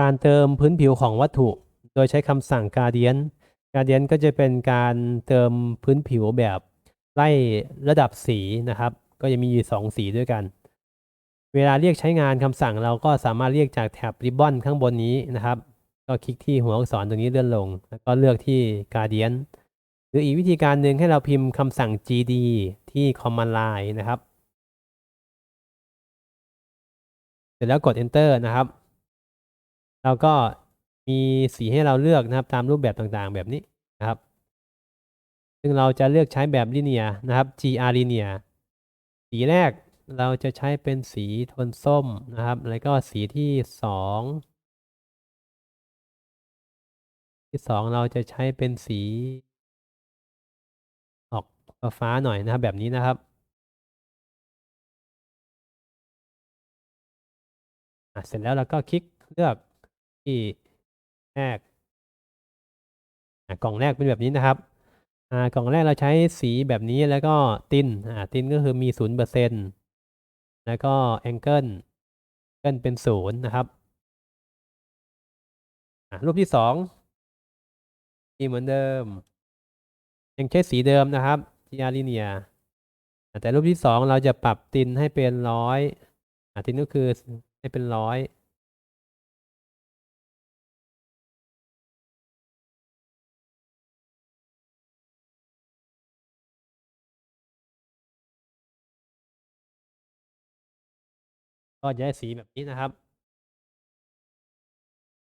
การเติมพื้นผิวของวัตถุ โดยใช้คำสั่ง gradient gradient ก็จะเป็นการเติมพื้นผิวแบบไล่ระดับสีนะครับ ก็จะมีอยู่สองสีด้วยกัน เวลาเรียกใช้งานคำสั่งเราก็สามารถเรียกจากแท็บริบบอนข้างบนนี้นะครับ ก็คลิกที่หัวอักษรตรงนี้เลื่อนลง แล้วก็เลือกที่ gradient หรืออีกวิธีการหนึ่งให้เราพิมพ์คำสั่ง gd ที่ command line นะครับ เสร็จแล้วกด enter นะครับ เราก็มีสีให้เราเลือกนะครับตามรูปแบบต่างๆ แบบนี้นะครับ ซึ่งเราจะเลือกใช้แบบ linear นะครับ gr linear สีแรกเราจะใช้เป็นสีโทนส้มนะครับ แล้วก็สีที่สองที่สองเราจะใช้เป็นสี ออกฟ้าหน่อยนะครับแบบนี้นะครับเสร็จแล้วเราก็คลิกเลือก ที่แรกกล่องแรกเป็นแบบนี้นะครับกล่องแรกเราใช้สีแบบนี้แล้วก็ตินตินก็คือมีศูนย์เปอร์เซ็นต์แล้วก็แองเกิลเกิลเป็นศูนย์นะครับรูปที่สองสีเหมือนเดิม ยังใช้สีเดิมนะครับ GR linear อะแต่รูปที่สองเราจะปรับตินให้เป็นร้อยตินก็คือให้เป็นร้อย ก็จะได้สีแบบนี้นะครับ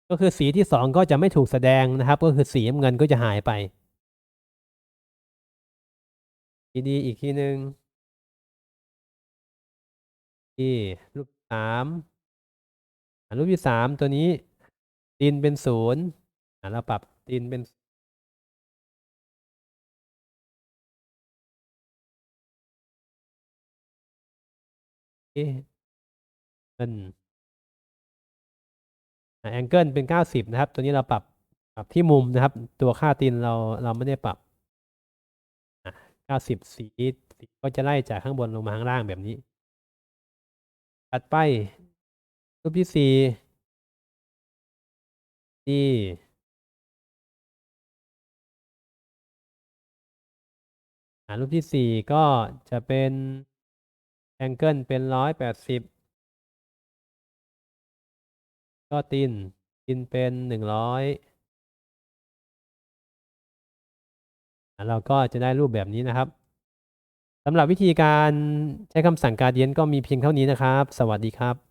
ก็คือสีที่สองก็จะไม่ถูกแสดงนะครับ ก็คือสีน้ำเงินก็จะหายไปดีๆอีกทีหนึ่งที่รูปสามอะรูปที่สามตัวนี้ดินเป็นศูนย์เราปรับดินเป็นเอ๊ะเงิ นแองเกิลเป็นเก้าสิบนะครับ ตัวนี้เราปรับปรับที่มุมนะครับ ตัวค่าตีนเราเราไม่ได้ปรับเก้าสิบสีสีก็จะไล่จากข้างบนลงมาข้างล่างแบบนี้ ถัดไป รูปที่สี่ที่รูปที่สี่ก็จะเป็นแองเกิลเป็นร้อยแปดสิบ ก็ตินตินเป็นหนึ่งร้อยเราก็จะได้รูปแบบนี้นะครับสำหรับวิธีการใช้คำสั่งการเดียนก็มีเพียงเท่านี้นะครับ สวัสดีครับ